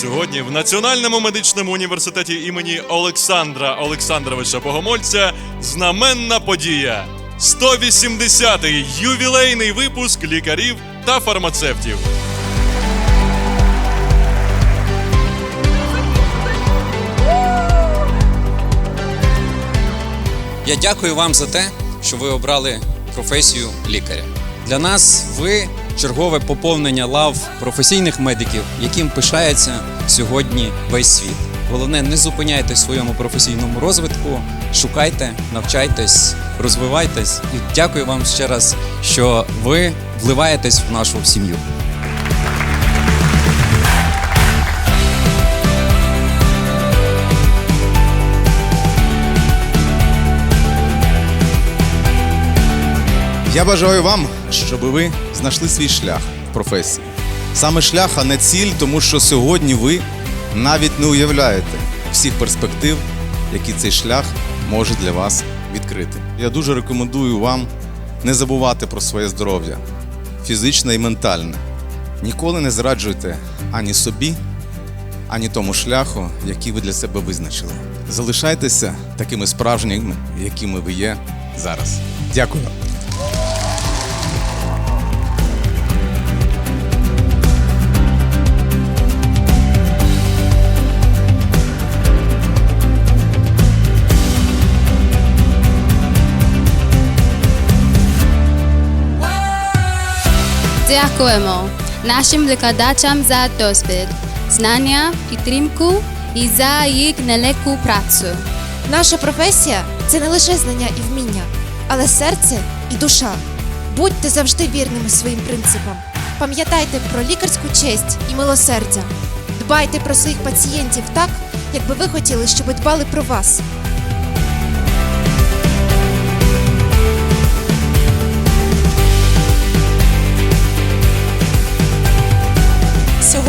Сьогодні в Національному медичному університеті імені Олександра Олександровича Богомольця знаменна подія. 180-й ювілейний випуск лікарів та фармацевтів. Я дякую вам за те, що ви обрали професію лікаря. Для нас ви чергове поповнення лав професійних медиків, яким пишається сьогодні весь світ. Головне, не зупиняйтесь своєму професійному розвитку, шукайте, навчайтесь, розвивайтесь. І дякую вам ще раз, що ви вливаєтесь в нашу сім'ю. Я бажаю вам, щоб ви знайшли свій шлях в професії. Саме шлях, а не ціль, тому що сьогодні ви навіть не уявляєте всіх перспектив, які цей шлях може для вас відкрити. Я дуже рекомендую вам не забувати про своє здоров'я, фізичне і ментальне. Ніколи не зраджуйте ані собі, ані тому шляху, який ви для себе визначили. Залишайтеся такими справжніми, якими ви є зараз. Дякую. Дякуємо нашим викладачам за досвід, знання, підтримку і за їх нелегку працю. Наша професія це не лише знання і вміння, але серце і душа. Будьте завжди вірними своїм принципам. Пам'ятайте про лікарську честь і милосердя. Дбайте про своїх пацієнтів так, якби ви хотіли, щоб дбали про вас.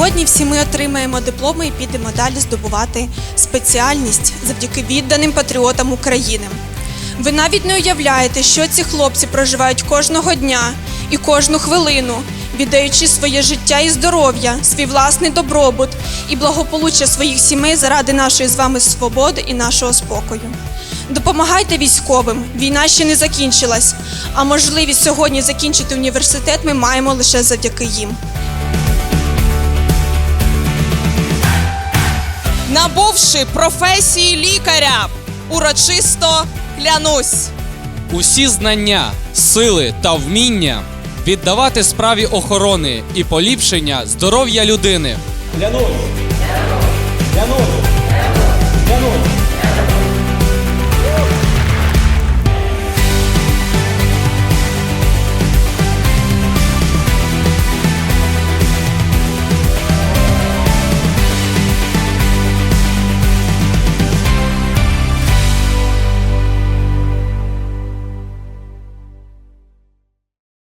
Сьогодні всі ми отримаємо дипломи і підемо далі здобувати спеціальність завдяки відданим патріотам України. Ви навіть не уявляєте, що ці хлопці проживають кожного дня і кожну хвилину, віддаючи своє життя і здоров'я, свій власний добробут і благополуччя своїх сімей заради нашої з вами свободи і нашого спокою. Допомагайте військовим. Війна ще не закінчилась, а можливість сьогодні закінчити університет ми маємо лише завдяки їм. Набувши професії лікаря, урочисто клянусь. усі знання, сили та вміння віддавати справі охорони і поліпшення здоров'я людини. Клянусь! Клянусь! Клянусь!